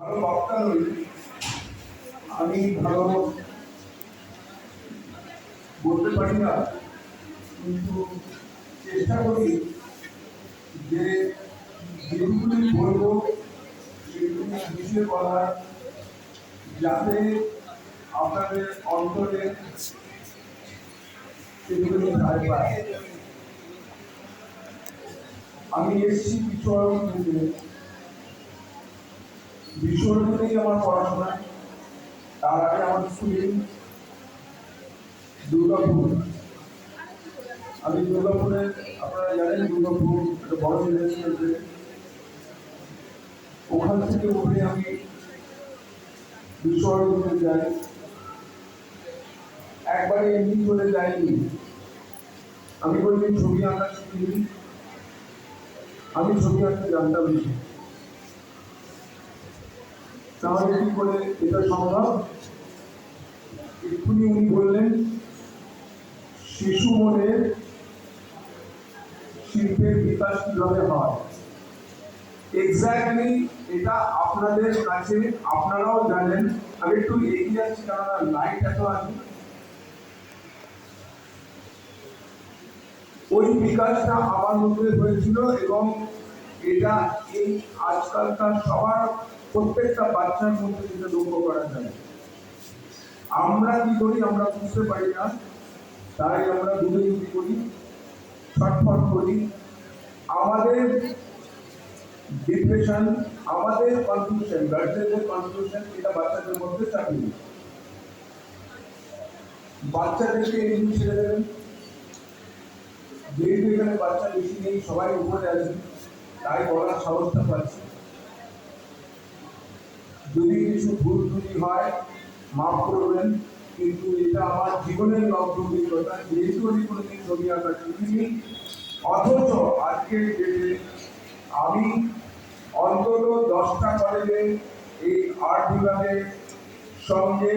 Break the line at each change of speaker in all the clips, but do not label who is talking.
ভালো বক্তা নই আমি ভালো বলতে পারি না, কিন্তু চেষ্টা করি যে যেগুলি বলব সেগুলি বুঝিয়ে বলার, যাতে আপনাদের অন্তরে সেগুলি পায়। আমি এসেছি কিছু থেকে বিশ্ববিদ্যালয়ে আমার পড়াশোনা। তার আগে আমার স্কুলিং দুর্গাপুর। আমি দুর্গাপুরে, আপনারা জানেন দুর্গাপুর একটা বড় ইউনিভার্সিটি ওখান থেকে উঠে আমি বিশ্ববিদ্যালয়ে যাই। একবারে এমনি করে যাইনি। আমি বলি ছবি আঁকা শিখিনি। আমি ছবি আঁকতে জানতাম না। তাহলে কি করে এটা সম্ভব? এক্ষুনি উনি বললেন, শিশু মনের শিল্পের বিকাশ কীভাবে হয়? এক্স্যাক্টলি এটা আপনাদের কাছে, আপনারাও জানেন। আমি একটু এগিয়ে যাচ্ছি কেননা লাইট এত আছে। ওই বিকাশটা আমার মধ্যে হয়েছিল এবং এটা এই আজকালকার সবার প্রত্যেকটা বাচ্চার মধ্যে যেটা লক্ষ্য করা যায়, আমরা কি করি, আমরা বুঝতে পারি না, তাই আমরা দূরে দূরে করি, ছটফট করি। আমাদের ডিপ্রেশন আমাদের কনফিউশন গার্জেনদের কনফিউশন এটা বাচ্চাদের মধ্যে চাকরি বাচ্চাদেরকে এমনি ছেড়ে দেবেন। যেহেতু এখানে বাচ্চা বেশি নেই, সবাই উপরে আছে তাই বলার সাহসটা পাচ্ছি যদি কিছু ভুল ত্রুটি হয়, মাফ করবেন, কিন্তু এটা আমার জীবনের লব্ধ অভিজ্ঞতা যেহেতু আমি কোনোদিন ছবি আঁকা শিখিনি, অথচ আজকের ডেটে আমি অন্তত দশটা কলেজে এই আর্ট বিভাগের সঙ্গে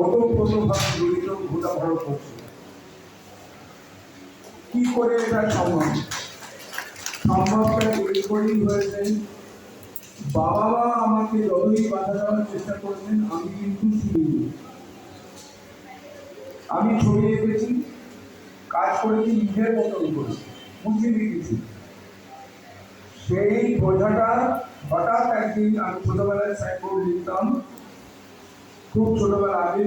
ওতপ্রোতভাবে জড়িত ঘোরাফেরা করছি। কি করে এটা সম্ভব? সম্ভবটা করেই হয়েছে বাবা মা আমাকে যতই বাধা দেওয়ার চেষ্টা করেছেন, আমি কিন্তু শুনিনি আমি ছবি এঁকেছি, কাজ করেছি, নিজের মতন করে। বুঝিনি কিছু। সেই বোঝাটা হঠাৎ একদিন আমি ছোটবেলায় সাইনবোর্ড লিখতাম। খুব ছোটবেলা আমি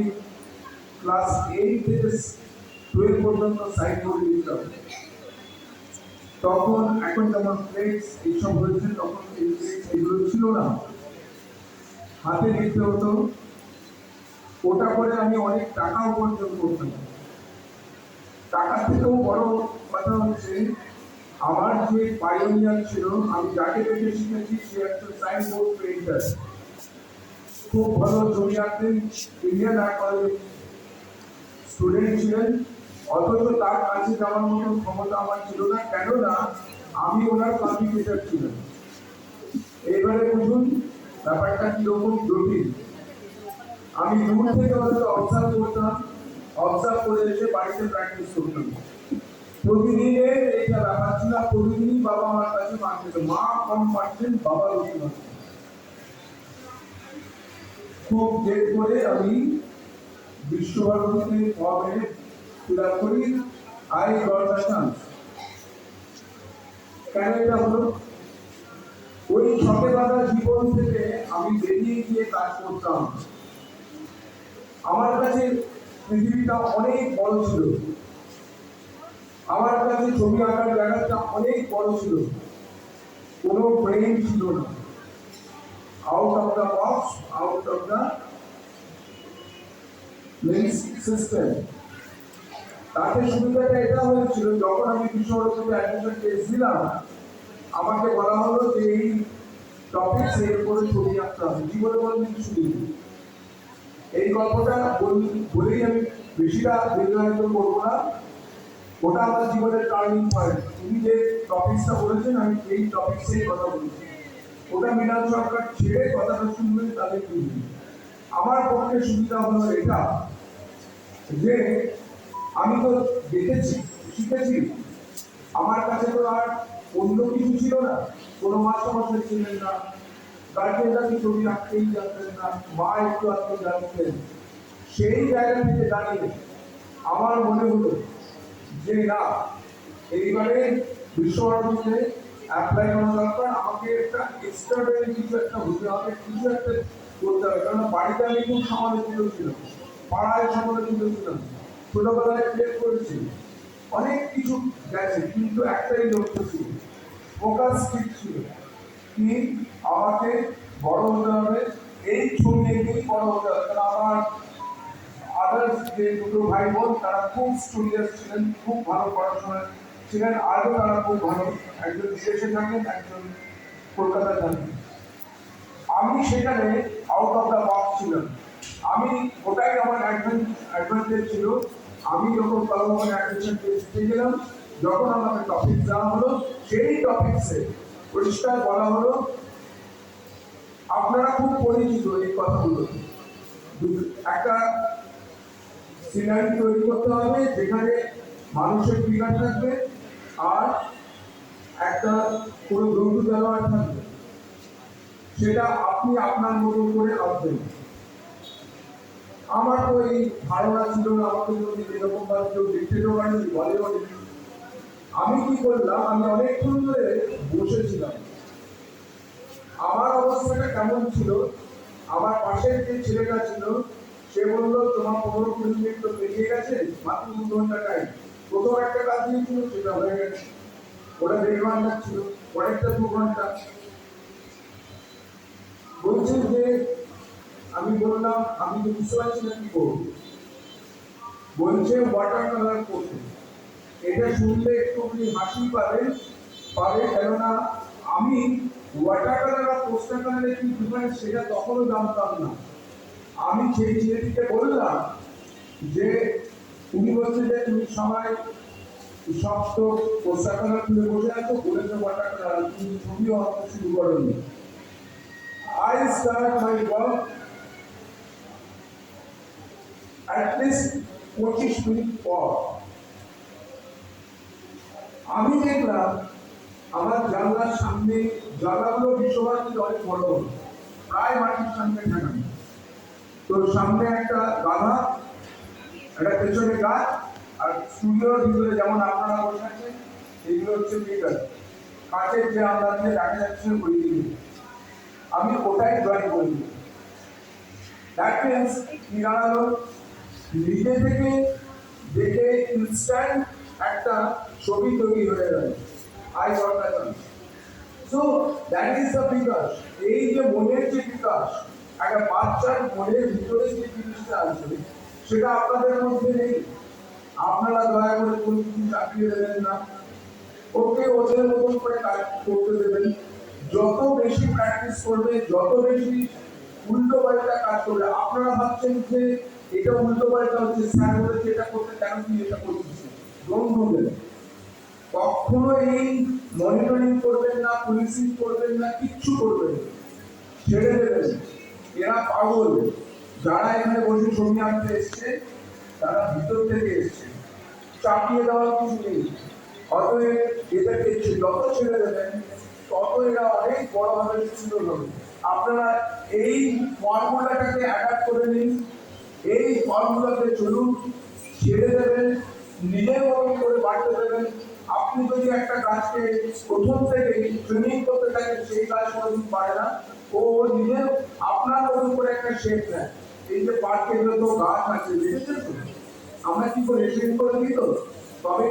ক্লাস এইট থেকে টুয়েলভ পর্যন্ত সাইনবোর্ড লিখতাম। তখন এখন যেমন ফ্লেক্স এইসব হয়েছে, তখন এগুলো ছিল না। হাতে লিখতে হতো। ওটা করে আমি অনেক টাকা উপার্জন করতাম। টাকার থেকেও বড় কথা হচ্ছে, আমার যে পাইওনিয়ার ছিল, আমি যাকে দেখে শিখেছি, সে একটা সাইনবোর্ড পেইন্টার খুব ভালো ছবি আঁকতেন। ইন্ডিয়ান আর্ট কলেজ স্টুডেন্ট ছিলেন। অথচ তার কাছে যাওয়ার মতো ক্ষমতা আমার ছিল না, কেননা আমি ওনার কম্পিউটার ছিলাম। এবারে বুঝুন, ব্যাপারটা কীরকম জটিল। আমি দূর থেকে হয়তো অবজার্ভ করতাম অবজার্ভ করে এসে বাড়িতে প্র্যাকটিস করতাম। প্রতিদিনের এইটা ব্যাপার ছিল, প্রতিদিনই বাবা আমার কাছে মার মা কম পারছেন বাবা বেশি পারছেন খুব জেদ করে আমি বিশ্বভারতীতে ফর্মে আই গট দ্য চান্স কেন এটা হলো? ওই ছকে বাঁধা জীবন থেকে আমি বেরিয়ে গিয়ে কাজ করতাম। আমার কাছে পৃথিবীটা অনেক বড় ছিল। আমার কাছে ছবি আঁকার জায়গাটা অনেক বড় ছিল। কোনো ব্রেন ছিল না। Out of the box out of the system তাতে সুবিধাটা এটা হয়েছিল, যখন আমি বিশ্বভারতীতে অ্যাডমিশন দিলাম, আমাকে বলা হলো যে এই টপিক এর উপরে ছবি আঁকতে হবে। জীবনে কোনো কিছু নেই এই গল্পটা বল- বলেই আমি বেশিটা দীর্ঘায়িত করব না। ওটা আমার জীবনের টার্নিং পয়েন্ট তুমি যে টপিকসটা বলেছেন, আমি এই টপিকসেই কথা বলছি। ওটা মৃণাল সরকার ছেড়ে কথাটা শুনবেন তাদের আমার পক্ষে সুবিধা হলো এটা যে আমি তো দেখেছি, শিখেছি। আমার কাছে তো আর অন্য কিছু ছিল না। কোনো মাস্টারমশাই ছিলেন না। গার্জেনরা কি ছবি আঁকতেই জানতেন না? মা একটু আঁকতে জানতেন। সেই জায়গা থেকে দাঁড়িয়ে আমার মনে হলো যে, না, এইবারে বিশ্বভারতীতে অ্যাপ্লাই করা দরকার। আমাকে একটা এক্সট্রাডারি কিছু একটা হতে হবে, কিছু একটা করতে হবে। কারণ বাড়িতে আমি খুব সমালোচিত ছিলাম। পাড়ায় সমালোচিত ছিলাম। ছোটবেলায় প্লেট করেছি। অনেক কিছু গেছে, কিন্তু একটাই লক্ষ্য ছিল ফোকাস ঠিক ছিল কি? আমাকে বড় হতে হবে, এই ছবি এঁকেই বড় হতে হবে। কারণ আমার আদার্স যে দুটো ভাই বোন তারা খুব স্টুডিয়াস ছিলেন, খুব ভালো পড়াশোনা ছিলেন, আজও তারা খুব ভালো। একজন বিদেশে থাকেন, একজন কলকাতায় থাকেন। আমি সেখানে আউট অফ দ্য বক্স ছিলাম। আমি ওটাই আমার অ্যাডভান্টেজ ছিল। আমি যখন কলমে অ্যাডমিশন টেস্টে গেলাম যখন আমাকে টপিক দেওয়া হলো, সেই টপিকসে পরিষ্কার বলা হলো, আপনারা খুব পরিচিত এই কথাগুলো। একটা সিনারি তৈরি করতে হবে যেখানে মানুষের ফিগার থাকবে আর একটা কোনো জন্তু জানোয়ার থাকবে। সেটা আপনি আপনার মতো করে আঁকবেন আমার তো এই ধারণা ছিল না আমাকে যদি এরকম ভাবে কেউ ডিক্টেটর বানিয়ে বলিউড আমি কি করলাম, আমি অনেকক্ষণ ধরে বসেছিলাম। আমার অবস্থাটা কেমন ছিল? আমার পাশের যে ছেলেটা ছিল, সে বলল, তোমার পনেরো কুড়ি মিনিট তো পেরিয়ে গেছে, মাত্র দু ঘণ্টা টাইম প্রথম একটা কাজ দিয়েছিল, সেটা হয়ে গেছে। ওটা দেড় ঘণ্টা ছিল, অনেকটা দু ঘণ্টা। বলছে যে আমি বললাম আমি তো বুঝতে পারছি না কি করব বলছে ওয়াটার কালার করতে। এটা শুনলে একটুখানি হাসি পাবে পাবে কেননা আমি ওয়াটার কালার আর পোস্টার কালারের কি ডিফারেন্স সেটা তখনও জানতাম না। আমি সেই ছেলেটিকে বললাম যে, তুমি বলছে যে তুমি সবাই সব তো পোস্টার কালার তুলে বসে আছো, বলেছে ওয়াটার কালার তুমি ছবিও আঁকতে শুরু করোনি। I start my work least পঁচিশ মিনিট পর। আমি দেখলাম আমার জানলার সামনে জানলাগুলো বিশ্বভারতীর অনেক বড় প্রায় মাটির সামনে ঠেকানো তো সামনে একটা গাধা, একটা পেছনে গাছ, আর স্টুডিওর ভিতরে যেমন আপনারা বসে আছেন এইগুলো হচ্ছে ফিগার কাঠের যে আমরা দিয়ে দেখা যাচ্ছে দিকে আমি ওটাই ড্রয়িং করি দ্যাট মিনস কি দাঁড়াল? নিজে থেকে দেখে ইনস্ট্যান্ট একটা ছবি তৈরি হয়ে গেল। I that so that is the Bikash এই যে মনের যে বিকাশ, একটা বাচ্চার মনের ভিতরে যে জিনিসটা আছে, সেটা আপনাদের মধ্যে নেই। আপনারা দয়া করে কোনো কিছু চাপিয়ে দেবেন না। ওকে ওদের মতন করে কাজ করতে দেবেন। যত বেশি প্র্যাকটিস করবে, যত বেশি উল্টো পাল্টা কাজ করবে আপনারা ভাবছেন যে এটা উল্টো পাল্টা হচ্ছে, স্যার বলেছে এটা করতে কেন তুই এটা করছিস ডোন্ট ডু কখনো এই মনিটরিং করবেন না পুলিশিং করবেন না, কিচ্ছু করবেন। ছেড়ে দেবেন। এরা পাগল। যারা এখানে বসে ছবি আনতে এসছে, তারা ভিতর থেকে এসছে। চাপিয়ে দেওয়ার কিছু নেই। অতএব এদেরকে যত ছেড়ে দেবেন, তত এরা অনেক বড়ভাবে সুন্দর হবে। আপনারা এই ফর্মুলাটাকে অ্যাডাপ্ট করে নিন। এই ফর্মুলাতে চলুন ছেড়ে দেবেন নিজের মতন করে বাড়তে দেবেন। আপনি যদি একটা গাছকে প্রথম থেকে ট্রেনিং করতে থাকেন, সেই গাছ কোনোদিন পারে না। ও নিজের আপনার মতন করে একটা শেপ নেয়। এই যে পার্কে তো গাছ আছে, দেখেছেন তো? আমরা কি করে শেপ করে দিই তো? তবে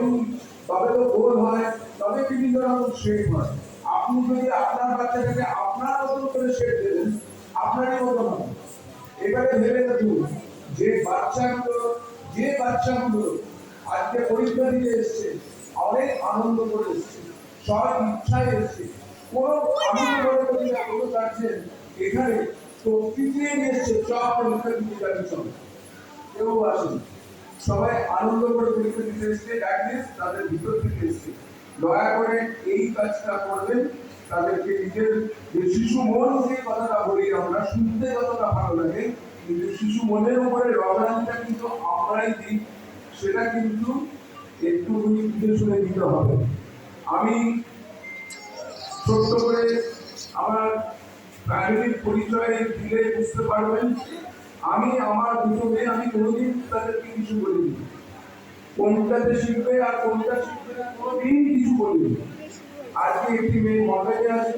তবে তো গোল হয়, তবে বিভিন্ন রকম শেপ হয়। আপনি যদি আপনার বাচ্চাটাকে আপনার মতন করে শেপ দেবেন আপনারই মতন এবারে ভেবে দেখুন যে বাচ্চাগুলো যে বাচ্চাগুলো আজকে পরীক্ষা দিতে এসছে, অনেক আনন্দ করে এসছে সব ইচ্ছায় এসছে। কোনো তো মনে করি না, কোনো গার্জেন এখানে তো পিছিয়ে নিয়ে এসছে, সব পরীক্ষা দিতে যাবে সব কেউ আসেন। সবাই আনন্দ করে পরীক্ষা দিতে এসছে তাদের ভিতর থেকে এসছে। দয়া করে এই কাজটা করবেন, তাদেরকে নিজের যে শিশু মন যে কথাটা বলি, আমরা শুনতে যতটা ভালো লাগে, কিন্তু শিশু মনের উপরে রবানিটা কিন্তু আমরাই দিই, সেটা কিন্তু একটু বুঝে শুনে দিতে হবে। আমি ছোট্ট করে আমার ফ্যামিলির পরিচয় দিলে বুঝতে পারবেন, আমি, আমার দুটো মেয়ে, আমি কোনোদিন তাদেরকে কিছু বলিনি। কোনটাতে শিখবে আর কোনটা শিখবে না কোনোদিন কিছু আজকে একটি মেয়ে মডেলে আছে।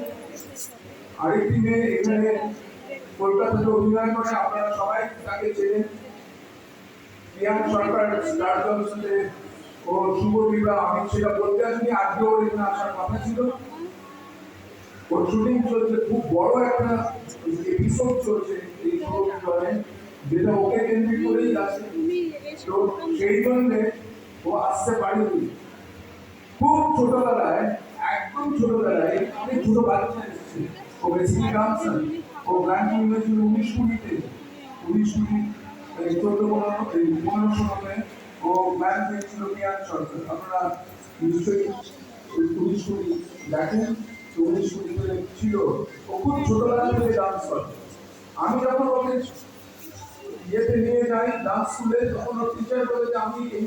আরেকটি মেয়ে এখানে কলকাতাতে অভিনয় করে। আপনারা সবাই তাকে চেনেন। প্রিয়াঙ্ক সরকার স্টার জলসাতে ও শুভ বিবাহ আমি সেটা বলতে আসিনি। আজকে ওর এখানে আসার কথা ছিল। ওর শুটিং চলছে, খুব বড় একটা এপিসোড চলছে এই শুভ বিবাহে যেটা ওকে কেন্দ্রিক করেই আছে তো সেই জন্যে ও আসতে পারেনি। খুব ছোটবেলায়, একদম ছোটবেলায় অনেক ছোট বাচ্চা এসেছে। ও বেসিক্যালি ডান্স ও গান শুনেছিল উনিশ কুড়িতে। উনিশ কুড়ি চোদ্দ পনেরো পনেরো ষোলোতে ও গান পেয়েছিল পিয়ান সরকার। আপনারা নিশ্চয়ই উনিশ কুড়ি দেখেন উনিশ কুড়িতে ছিল। ও খুব ছোটবেলা থেকে ডান্স করে আমি যখন ওকে ইয়েতে নিয়ে যাই ডান্স স্কুলে তখন টিচার বলে যে, আমি এই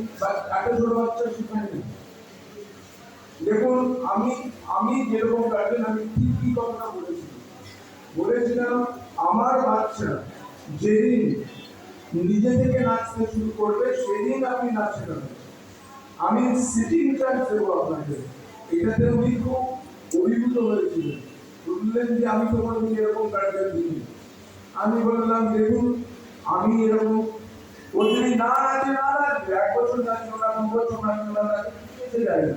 ছোট বাচ্চা শিখাইনি। দেখুন, আমি আমি যেরকম গার্জেন আমি ঠিক কি কথাটা বলেছি? বলেছিলাম, আমার বাচ্চা যেদিন নিজে থেকে নাচতে শুরু করবে, সেদিন আপনি নাচ শেখাবেন আমি সিটিং চার্জ দেবো আপনাকে। এটাতে উনি খুব অভিভূত হয়েছিলেন। বললেন যে, আমি তো কোনোদিন এরকম গার্জেন দিইনি আমি বললাম, দেখুন, আমি এরকম ও যদি না নাচে, না নাচবে এক বছর নাচবে না, দু বছর নাচবে না নাচবে যায় না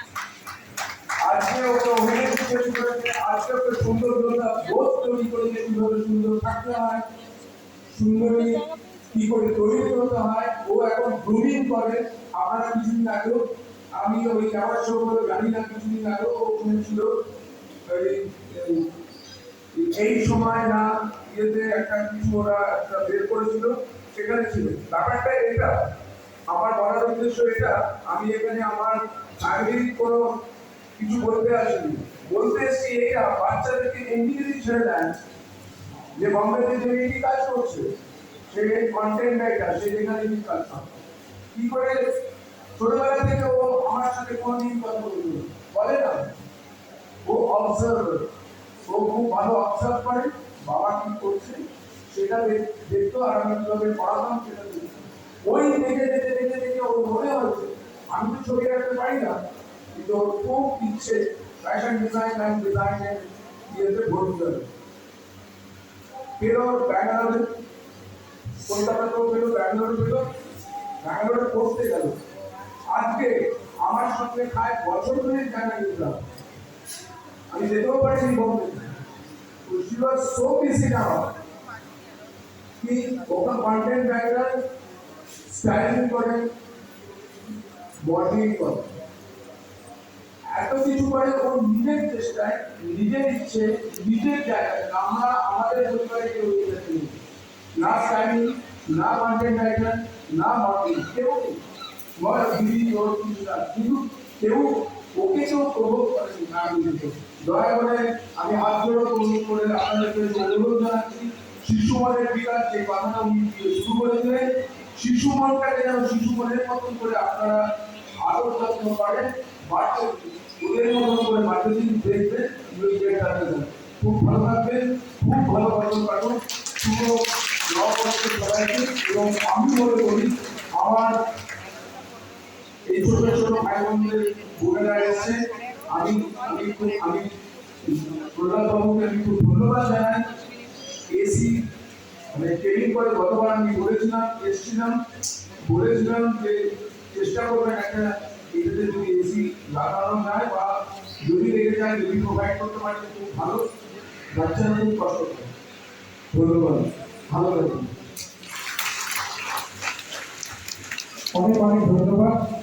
আজকে ওকে অভিনেত্রী তৈরি সুন্দর থাকতে হয়, সুন্দরী কি করে হয়, ও এখন গ্রুমিং করে আপনারা ওই যাওয়ার শো করে জানি না কিছুদিন আগেও ও শুনেছিল এই সময় না, ইয়েতে একটা কিছু ওরা একটা বের করেছিল, সেখানে ছিল। ব্যাপারটা এটা। আমার বলার উদ্দেশ্য এটা, আমি এখানে আমার ফ্যামিলির কোনো কিছু বলতে আসেনি। বলতে এসেছি এটা বাচ্চাদেরকে ইংরেজি ছেড়ে দেন, যে বম্বেতে যে মেয়েটি কাজ করছে, সে কন্টেন্ট রাইটার সে যেখানে কাজ করে। কি করে? ছোটবেলা থেকে ও আমার সাথে কোনোদিন কথা বলবে বলে না। ও অবজার্ভার ও খুব ভালো অবজার্ভ করে, বাবা কি করছে, সেটা দেখ- দেখতো আর আমি কীভাবে পড়াতাম সেটা ওই দেখে দেখে দেখে দেখে ওর মনে হয়েছে, আমি তো ছবি রাখতে পারি না কিন্তু ওর খুব ইচ্ছে ফ্যাশন ডিজাইন অ্যান্ড ডিজাইনের ইয়েতে ভর্তি হবে পেল ব্যাঙ্গালোরে কলকাতাতেও পেল ব্যাঙ্গালোরে পেল ব্যাঙ্গালোরে পড়তে গেল আজকে আমার সঙ্গে খায় বছর ধরে জানা গেছিলাম আমি যেতেও পারিনি বলতে she was so busy now কি ওখানে কন্টেন্ট রাইটার স্টাইলিং করে মডেলিং করে এত কিছু করে ও নিজের চেষ্টায়, নিজের ইচ্ছে, নিজের জায়গায়। আমরা আমাদের পরিবারে কেউ নেই না। স্টাইলিং না কন্টেন্ট রাইটার না মডেলিং কেউ বড় দিদি ওর কিন্তু কেউ ওকে কেউ প্রভোগ করেনি না নিজেকে দয়া করে আমি হাত জোড়ো অনুরোধ করে আপনাদেরকে অনুরোধ জানাচ্ছি, শিশু মনের বিকাশ, যে কথাটা উনি শুরু করেছিলেন, শিশু মনটাকে যেন শিশু মনের মতন করে আপনারা আরও যত্ন করেন বাচ্চা ওদের মতন করে দিন দেখবেন ওই জায়গাটাতে যান। খুব ভালো থাকবেন খুব ভালো বছর কাটুন শুভ নববর্ষের সবাইকে, এবং আমি মনে করি আমার এই ছোট ছোট ভাই বোনদের বোনেরা এসছে আমি আমি খুব, আমি প্রহ্লাদ বাবুকে আমি খুব ধন্যবাদ জানাই এসি মানে ট্রেনিং করে গতবার আমি বলেছিলাম, এসেছিলাম, বলেছিলাম যে চেষ্টা করবেন একটা এটাতে যদি এসি লাগানো যায় বা যদি রেখে যায়, যদি প্রোভাইড করতে পারে খুব ভালো। বাচ্চারা খুব কষ্ট ধন্যবাদ। ভালো থাকবেন।
অনেক অনেক ধন্যবাদ।